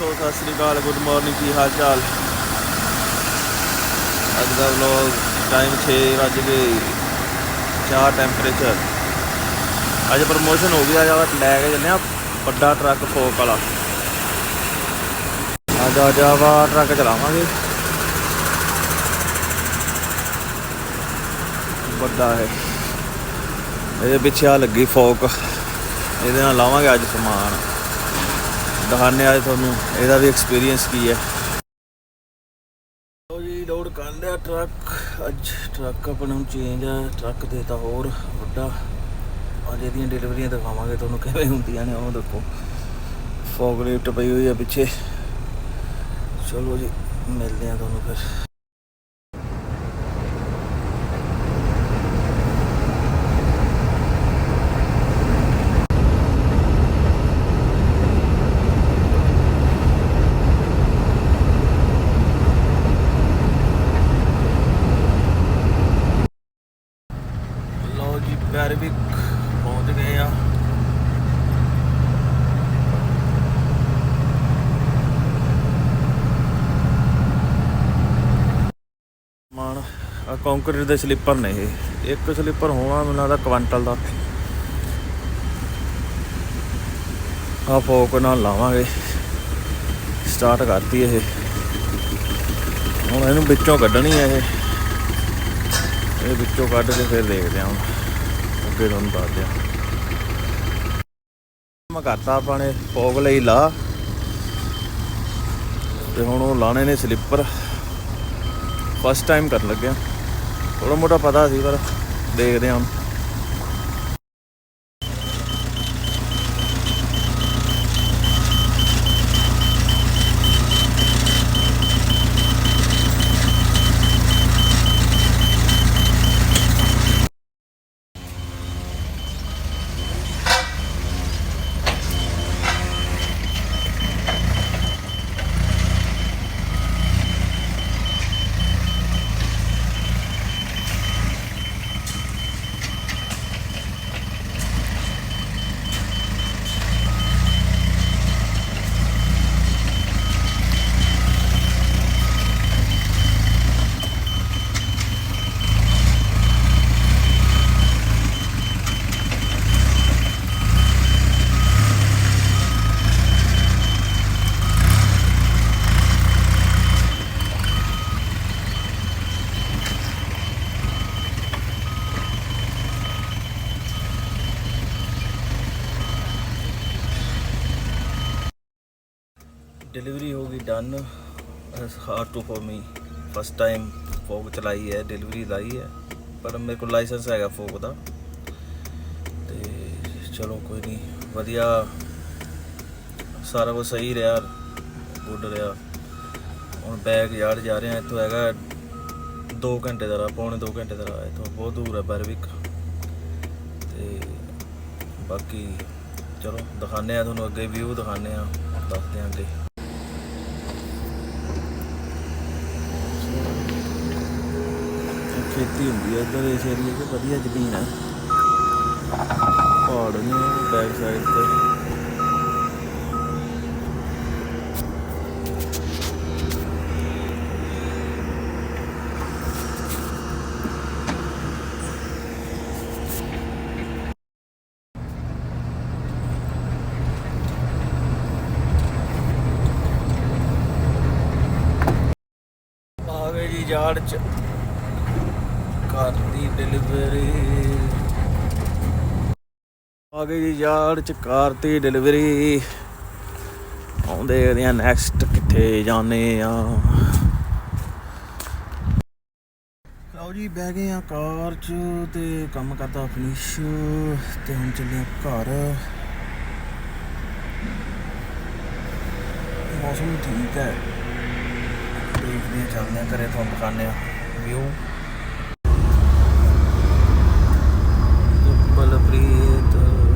ਦੋਸਤੋ, ਸਤਿ ਸ੍ਰੀ ਅਕਾਲ, good morning, ਕੀ ਹਾਲ ਚਾਲ? ਅੱਜ ਦਾ ਵਲੌਗ ਟਾਈਮ 6 ਵੱਜ ਗਏ ਚਾਰ ਟੈਂਪਰੇਚਰ ਅੱਜ ਪ੍ਰਮੋਸ਼ਨ ਹੋ ਗਿਆ ਜਾਂ ਲੈ ਕੇ ਚੱਲੇ ਆ ਵੱਡਾ ਟਰੱਕ ਫੋਕ ਵਾਲਾ। ਅੱਜ ਆ ਜਾਵਾ ਟਰੱਕ ਚਲਾਵਾਂਗੇ। ਵੱਡਾ ਹੈ। ਇਹਦੇ ਪਿੱਛੇ ਆ ਲੱਗੀ ਫੋਕ ਇਹਦੇ ਨਾਲ ਲਾਵਾਂਗੇ ਅੱਜ ਸਮਾਨ। ਦਿਖਾਣੇ ਆ ਤੁਹਾਨੂੰ, ਇਹਦਾ ਵੀ ਐਕਸਪੀਰੀਅੰਸ ਕੀ ਹੈ। ਲੋ ਜੀ, ਲੋਡ ਕਰ ਲਿਆ ਟਰੱਕ। ਅੱਜ ਟਰੱਕ ਆਪਣਾ ਨੂੰ ਚੇਂਜ ਆ, ਟਰੱਕ ਦੇ ਤਾਂ ਹੋਰ ਵੱਡਾ। ਅੱਜ ਇਹਦੀਆਂ ਡਿਲੀਵਰੀਆਂ ਦਿਖਾਵਾਂਗੇ ਤੁਹਾਨੂੰ ਕਿਵੇਂ ਹੁੰਦੀਆਂ ਨੇ, ਉਹ ਦੇਖੋ। ਫੋਗ ਲਿਫਟ ਪਈ ਹੋਈ ਆ ਪਿੱਛੇ। ਚਲੋ ਜੀ, ਮਿਲਦੇ ਆ ਤੁਹਾਨੂੰ ਫਿਰ ਲਓ ਜੀ ਬੈਰਵਿਕ ਪਹੁੰਚ ਗਏ ਆ ਮਾਨ ਆ ਕੰਕਰੀਟ ਦੇ ਸਲੀਪਰ ਨੇ ਇਹ। ਇੱਕ ਸਲੀਪਰ ਹੋਣਾ ਮੈਨੂੰ ਲੱਗਦਾ ਕੁਆਂਟਲ ਦਾ। ਆ ਫੋਕ ਨਾਲ ਲਾਵਾਂਗੇ। ਸਟਾਰਟ ਕਰਤੀ ਇਹ। ਹੁਣ ਇਹਨੂੰ ਵਿੱਚੋਂ ਕੱਢਣੀ ਹੈ ਇਹ। ਇਹ ਵਿੱਚੋਂ ਕੱਢ ਕੇ ਫਿਰ ਦੇਖਦੇ ਹਾਂ ਅੱਗੇ ਤੁਹਾਨੂੰ ਦੱਸਦੇ ਹਾਂ। ਮੈਂ ਕਰਤਾ ਆਪਾਂ ਨੇ ਫੋਗ ਲਈ ਲਾ। ਤੇ ਹੁਣ ਉਹ ਲਾਣੇ ਨੇ ਸਲੀਪਰ ਫਸਟ ਟਾਈਮ ਕਰਨ ਲੱਗਿਆ ਥੋੜਾ ਮੋਟਾ ਪਤਾ ਸੀ ਪਰ ਦੇਖਦੇ ਹਾਂ डिलीवरी होगी done hard to for me first time folk ਚਲਾਈ ਹੈ ਡਿਲੀਵਰੀ ਲਾਈ ਹੈ ਪਰ ਮੇਰੇ ਕੋਲ ਲਾਇਸੈਂਸ ਹੈਗਾ ਫੋਕ ਦਾ ਤੇ ਚਲੋ ਕੋਈ ਨਹੀਂ ਵਧੀਆ ਸਾਰਾ ਕੁਝ ਸਹੀ ਰਿਹਾ ਗੁੱਡ ਰਿਹਾ ਹੁਣ ਬੈਗ ਯਾਰਡ ਜਾ ਰਹੇ ਆ ਇੱਥੋਂ ਹੈਗਾ 2 ਘੰਟੇ ਦਾ ਰਾਹ ਪੌਣੇ 2 ਘੰਟੇ ਦਾ ਰਾਹ ਇੱਥੋਂ ਬਹੁਤ ਦੂਰ ਹੈ ਬਰਵਿਕ ਤੇ ਬਾਕੀ ਚਲੋ ਦਿਖਾਣੇ ਆ ਤੁਹਾਨੂੰ ਅੱਗੇ ਵਿਊ ਦਿਖਾਣੇ ਆ ਦੱਸਦੇ ਆ ਅੱਗੇ ਖੇਤੀ ਹੁੰਦੀ ਹੈ ਇੱਧਰ ਇਸ ਏਰੀਏ 'ਚ ਵਧੀਆ ਜ਼ਮੀਨ ਹੈ ਪਹਾੜ ਨੇ ਬੈਕ ਸਾਈਡ ਤੇ। ਆ ਜੀ ਯਾਰਡ 'ਚ। ਕਰਤੀ ਡਿਲੀਵਰੀ। ਆ ਗਈ ਜੀ ਯਾਰ ਚ ਕਰਤੀ ਡਿਲੀਵਰੀ। ਆਉਂਦੇ ਇਹਦੀਆਂ ਨੈਕਸਟ ਕਿੱਥੇ ਜਾਣੇ ਆ। ਲਓ ਜੀ, ਬਹਿ ਗਏ ਆ ਕਾਰ ਚ ਤੇ ਕੰਮ ਕਰਦਾ ਫਿਨਿਸ਼ ਤੇ ਹੁਣ ਚੱਲੇ ਘਰ। ਮੌਸਮ ਠੀਕ ਹੈ। ਦੇਖਦੇ ਚੱਲਦੇ ਆ ਘਰੇ ਤੁਹਾਨੂੰ ਦਿਖਾਉਂਦੇ ਆ। ਵਿਊ। preto.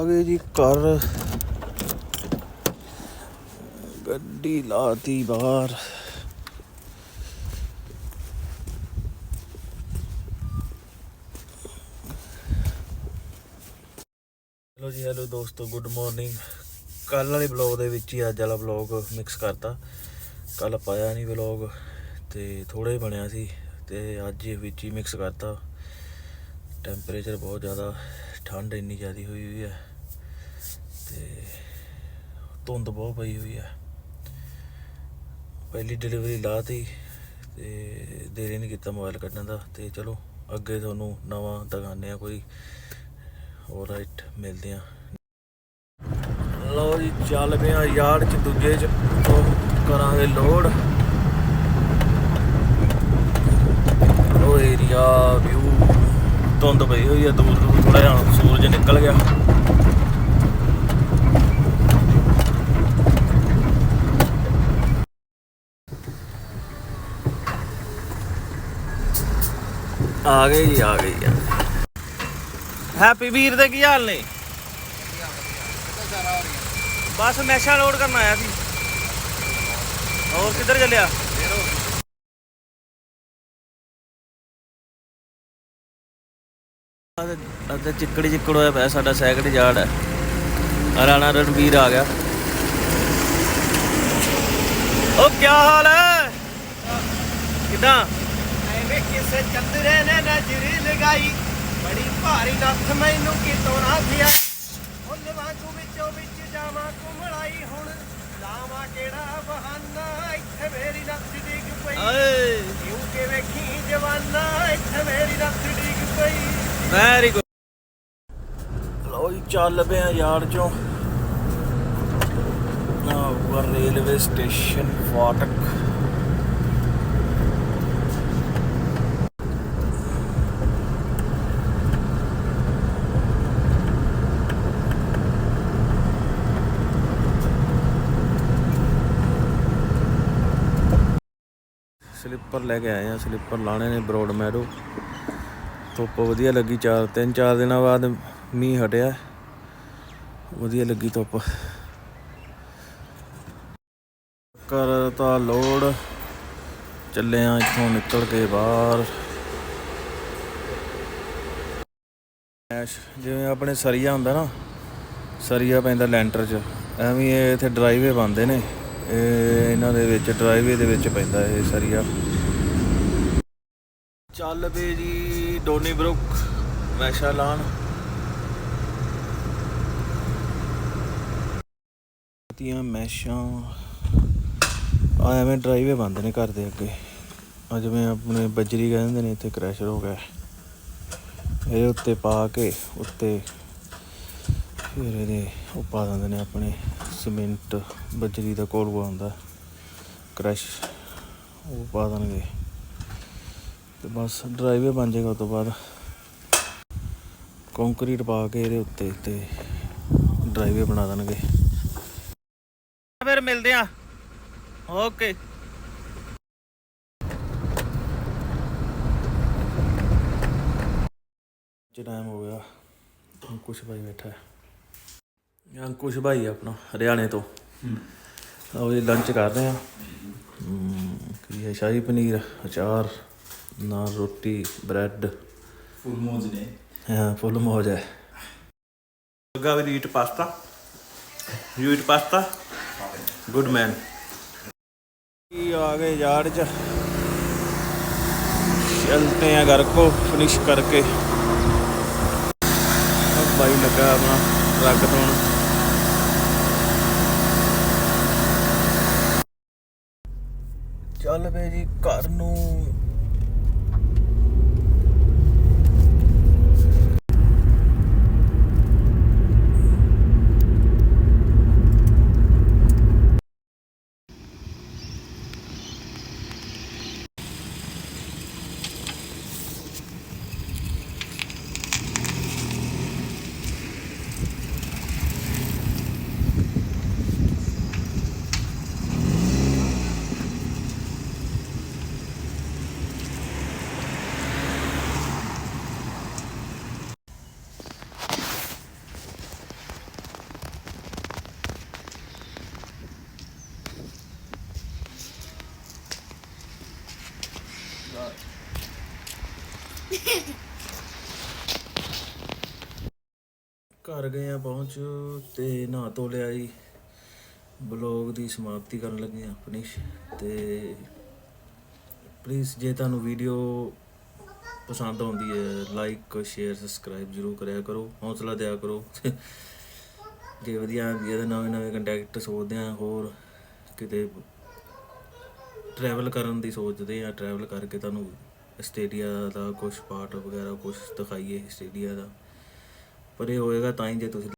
ਆ ਗਏ ਜੀ ਘਰ। ਗੱਡੀ ਲਾਤੀ ਬਾਹਰ। ਹੈਲੋ ਜੀ, ਹੈਲੋ ਦੋਸਤੋ ਗੁੱਡ ਮਾਰਨਿੰਗ ਕੱਲ ਵਾਲੇ ਵਲੌਗ ਦੇ ਵਿੱਚ ਹੀ ਅੱਜ ਵਾਲਾ ਵਲੌਗ ਮਿਕਸ ਕਰਤਾ। ਕੱਲ ਪਾਇਆ ਨਹੀਂ ਵਲੌਗ ਤੇ ਥੋੜਾ ਹੀ ਬਣਿਆ ਸੀ, ਤੇ ਅੱਜ ਵਿੱਚ ਹੀ ਮਿਕਸ ਕਰਤਾ। ਟੈਂਪਰੇਚਰ ਬਹੁਤ ਜ਼ਿਆਦਾ, ਠੰਡ ਇੰਨੀ ਜ਼ਿਆਦੀ ਹੋਈ ਹੋਈ ਹੈ। ਤੇ ਧੁੰਦ ਬਹੁਤ ਪਈ ਹੋਈ ਹੈ ਪਹਿਲੀ ਡਿਲੀਵਰੀ ਲਾਤੀ ਤੇ ਦੇਰੀ ਨਹੀਂ ਕੀਤਾ ਮੋਬਾਈਲ ਕੱਢਣ ਦਾ ਤੇ ਚਲੋ ਅੱਗੇ ਤੁਹਾਨੂੰ ਨਵਾਂ ਦਿਖਾਉਂਦੇ ਆ ਕੋਈ। ਰਾਈਟ ਮਿਲਦੇ ਆ ਲਓ ਜੀ, ਚੱਲ ਪਏ ਆ ਯਾਰਡ ਚ ਦੂਜੇ ਚ। ਤੋਂ ਕਰਾਂਗੇ ਲੋਡ ਉਹ ਏਰੀਆ ਵਿਊ ਧੁੰਦ ਪਈ ਹੋਈ ਆ ਦੂਰ ਦੂਰ ਥੋੜਾ ਜਿਹਾ ਸੂਰਜ ਨਿਕਲ ਗਿਆ। ਆ ਗਏ ਜੀ ਆ ਗਏ ਜੀ ਹੈਪੀ ਵੀਰ ਦੇ ਕੀ ਹਾਲ ਨੇ? ਬਸ ਮੈਸ਼ਾ ਲੋਡ ਕਰਨ ਆਇਆ ਸੀ। ਹੋਰ ਕਿੱਧਰ ਚੱਲਿਆ? ਅੱਧਾ ਚਿੱਕੜੀ ਚਿੱਕੜ ਹੋਇਆ ਪਿਆ ਸਾਡਾ ਸੈਕਿੰਡ ਯਾਰਡ ਹੈ। ਰਾਣਾ ਰਣਵੀਰ ਆ ਗਿਆ। ਉਹ ਕੀ ਹਾਲ ਹੈ? ਕਿਦਾਂ? ਕਿਸੇ ਚੰਦਰੇ ਨੇ ਨਜ਼ਰੀ ਲਗਾਈ। ਬੜੀ ਭਾਰੀ ਨੱਥ ਮੈਨੂੰ ਕਿਤੋਂ ਨਾ ਥਿਆ। ਫੁੱਲ ਵਾਂਗੂ ਵਿੱਚੋਂ ਵਿੱਚ ਜਾਵਾਂ ਘੁੰਮੜਾਈ ਹੁਣ। ਲਾਵਾਂ ਕਿਹੜਾ ਬਹਾਨਾ ਇੱਥੇ ਮੇਰੀ ਨੱਥ ਡਿੱਗ ਪਈ। ਓਏ। ਕਿਉਂ ਕਿ ਵੇਖੀ ਜਵਾਨਾ ਇੱਥੇ ਮੇਰੀ ਨੱਥ ਡਿੱਗ ਪਈ। ਵੈਰੀ ਗੁੱਡ ਜੀ ਚੱਲ ਪਏ ਆ ਯਾਰ ਚੋਂ। ਨਾ ਉਹ ਰੇਲਵੇ ਸਟੇਸ਼ਨ ਫਾਟਕ। ਸਲੀਪਰ ਲੈ ਕੇ ਆਏ ਆ, ਸਲੀਪਰ ਲਾਣੇ ਨੇ ਬਰੋਡ ਮੈਡੋ ਧੁੱਪ ਵਧੀਆ ਲੱਗੀ ਚਾਰ, ਤਿੰਨ ਚਾਰ ਦਿਨਾਂ ਬਾਅਦ ਮੀਂਹ ਹਟਿਆ। ਵਧੀਆ ਲੱਗੀ ਧੁੱਪ। ਕਰਤਾ ਲੋਡ। ਚੱਲੇ ਆ ਇੱਥੋਂ ਨਿਕਲ ਕੇ ਬਾਹਰ। ਜਿਵੇਂ ਆਪਣੇ ਸਰੀਆ ਹੁੰਦਾ ਨਾ, ਸਰੀਆ ਪੈਂਦਾ ਲੈਂਟਰ 'ਚ। ਐਵੇਂ ਇਹ ਇੱਥੇ ਡਰਾਈਵੇ ਬੰਦੇ ਨੇ। ਇਹਨਾਂ ਦੇ ਵਿੱਚ ਡਰਾਈਵੇ ਦੇ ਵਿੱਚ ਪੈਂਦਾ ਇਹ ਸਰੀਆ। ਚੱਲ ਪਏ ਜੀ ਡੋਨੀ ਬਰੁਕ ਮੈਸ਼ਾ ਲਾਣ। ਤੀਆਂ ਮੈਸ਼ਾਂ। ਆ ਐਵੇਂ ਡਰਾਈਵੇ ਬੰਦ ਨੇ ਘਰ ਦੇ ਅੱਗੇ। ਆ ਜਿਵੇਂ ਆਪਣੇ ਬੱਜਰੀ ਕਹਿੰਦੇ ਨੇ, ਇੱਥੇ ਕ੍ਰੈਸ਼ਰ ਹੋ ਗਿਆ। ਇਹਦੇ ਉੱਤੇ ਪਾ ਕੇ, ਉੱਤੇ ਫਿਰ ਇਹਦੇ ਉਹ ਪਾ ਦਿੰਦੇ ਨੇ ਆਪਣੇ। ਸੀਮੈਂਟ ਬੱਜਰੀ ਦਾ ਕੋਲਵਾ ਹੁੰਦਾ ਕ੍ਰੈਸ਼ ਉਹ ਪਾ ਦੇਣਗੇ। ਤੇ ਬਸ ਡਰਾਈਵੇ ਬਣ ਜਾਏਗਾ ਉਸ ਤੋਂ ਬਾਅਦ। ਕੰਕਰੀਟ ਪਾ ਕੇ ਇਹਦੇ ਉੱਤੇ ਤੇ ਡਰਾਈਵੇ ਬਣਾ ਦੇਣਗੇ। ਫਿਰ ਮਿਲਦੇ ਆ। ਓਕੇ। ਜੇ ਟਾਈਮ ਹੋ ਗਿਆ ਅੰਕੁਸ਼ ਭਾਈ ਬੈਠਾ। ਹੈ ਅੰਕੁਸ਼ ਭਾਈ ਆਪਣਾ ਹਰਿਆਣੇ ਤੋਂ। ਆਓ ਇਹ ਲੰਚ ਕਰ ਰਹੇ ਆ। ਕੀ ਹੈ ਸ਼ਾਹੀ ਪਨੀਰ ਅਚਾਰ ਨਾਲ ਰੋਟੀ ਬ੍ਰੈਡ। ਫੁੱਲ ਮੋਜ਼ ਨੇ। ਹਾਂ ਫੁੱਲ ਮੌਜ ਹੈ। ਲੱਗਾ ਵੀ ਰੀਟ ਪਾਸਤਾ। ਰੀਟ ਪਾਸਤਾ। ਗੁੱਡ ਮੈਨ ਕੀ ਆ ਗਏ ਯਾਰ ਚ? ਚਲਤੇ ਆ ਘਰ ਕੋ ਫਿਨਿਸ਼ ਕਰਕੇ। ਭਾਈ ਲੱਗਾ ਆਪਣਾ ਰੱਖ ਤੋਂ धोन ਚੱਲ ਜੀ ਘਰ ਨੂੰ ਘਰ ਗਏ ਆ ਪਹੁੰਚ ਤੇ ਨਹਾ ਧੋ ਲਿਆ ਜੀ। ਬਲੌਗ ਦੀ ਸਮਾਪਤੀ ਕਰਨ ਲੱਗੇ ਆ ਆਪਣੀ। ਤੇ ਪਲੀਜ਼ ਜੇ ਤੁਹਾਨੂੰ ਵੀਡੀਓ ਪਸੰਦ ਆਉਂਦੀ ਹੈ ਲਾਈਕ ਸ਼ੇਅਰ ਸਬਸਕ੍ਰਾਈਬ ਜਰੂਰ ਕਰਿਆ ਕਰੋ। ਹੌਸਲਾ ਦਿਆ ਕਰੋ। ਜੇ ਵਧੀਆ ਆਉਂਦੀ ਹੈ ਨਵੇਂ ਨਵੇਂ ਕੰਟੈਕਟ ਸੋਚਦੇ ਆ ਹੋਰ ਕਿਤੇ ਟਰੈਵਲ ਕਰਨ ਦੀ ਸੋਚਦੇ ਆ ਟਰੈਵਲ ਕਰਕੇ ਤੁਹਾਨੂੰ ਆਸਟ੍ਰੇਲੀਆ ਦਾ ਕੁਝ ਪਾਰਟ ਵਗੈਰਾ ਕੁਝ ਦਿਖਾਈਏ ਆਸਟ੍ਰੇਲੀਆ ਦਾ। ਪਰ ਇਹ ਹੋਏਗਾ ਤਾਂ ਹੀ ਜੇ ਤੁਸੀਂ